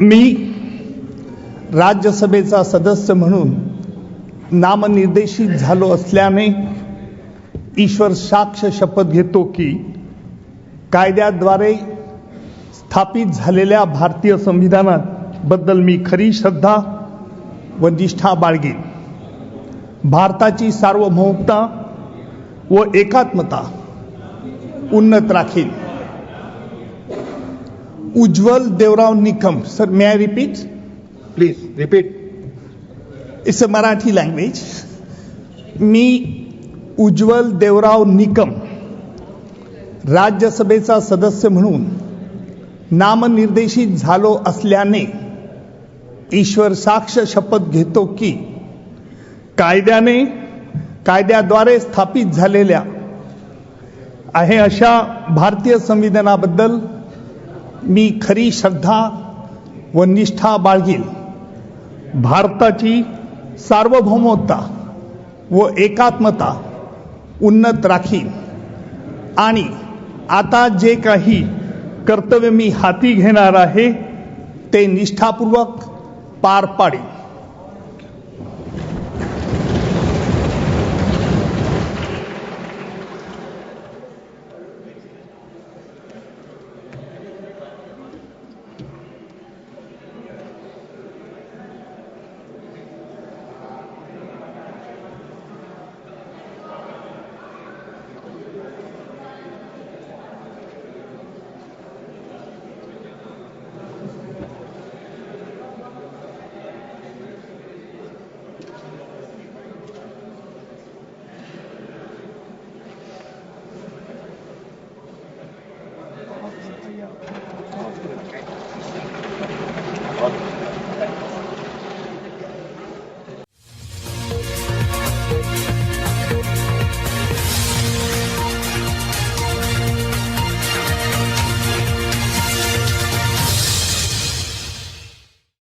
मी राज्यसभेचा सदस्य म्हणून नामनिर्देशित झालो असल्याने ईश्वर साक्ष शपथ घेतो की कायद्याद्वारे स्थापित झालेल्या भारतीय संविधानात बद्दल मी खरी श्रद्धा व निष्ठा बाळगेन. भारताची सार्वभौमता व एकात्मता उन्नत राखेन. Ujjwal Devrao Nikam. Sir may I repeat please repeat it's a Marathi language मी उज्ज्वल देवराव निकम. राज्यसभेचा सदस्य म्हणून नामनिर्देशित झालो असल्याने ईश्वर साक्ष शपथ घेतो की कायद्याने कायद्याद्वारे स्थापित झालेल्या आहे अशा भारतीय संविधानाबद्दल मी खरी श्रद्धा व निष्ठा बाळगील भारताची सार्वभौमता व एकात्मता उन्नत राखीन. आणि आता जे काही कर्तव्य मी हाती घेणार आहे ते निष्ठापूर्वक पार पाडेन.